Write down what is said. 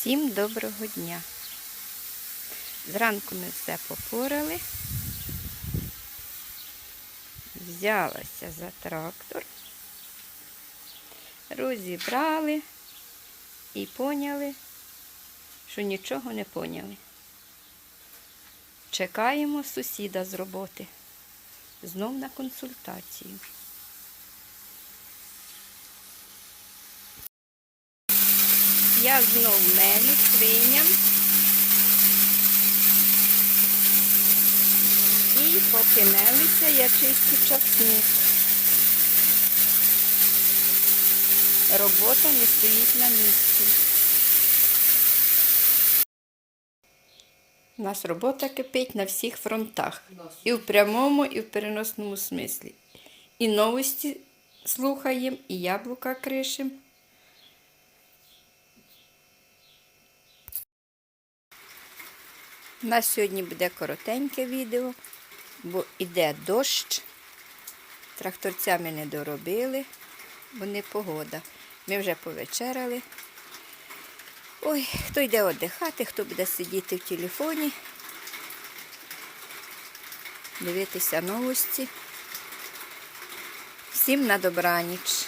Всім доброго дня. Зранку ми все попорали. Взялася за трактор. Розібрали і поняли, що нічого не поняли. Чекаємо сусіда з роботи. Знов на консультацію. Я знов мелю свиням. І поки мелиться, я чистю часник. Робота не стоїть на місці. У нас робота кипить на всіх фронтах. І в прямому, і в переносному смислі. І новості слухаємо, і яблука кришимо. У нас сьогодні буде коротеньке відео, бо йде дощ. Тракторця ми не доробили, бо не погода. Ми вже повечеряли. Ой, хто йде віддихати, хто буде сидіти в телефоні, дивитися новості. Всім на добраніч.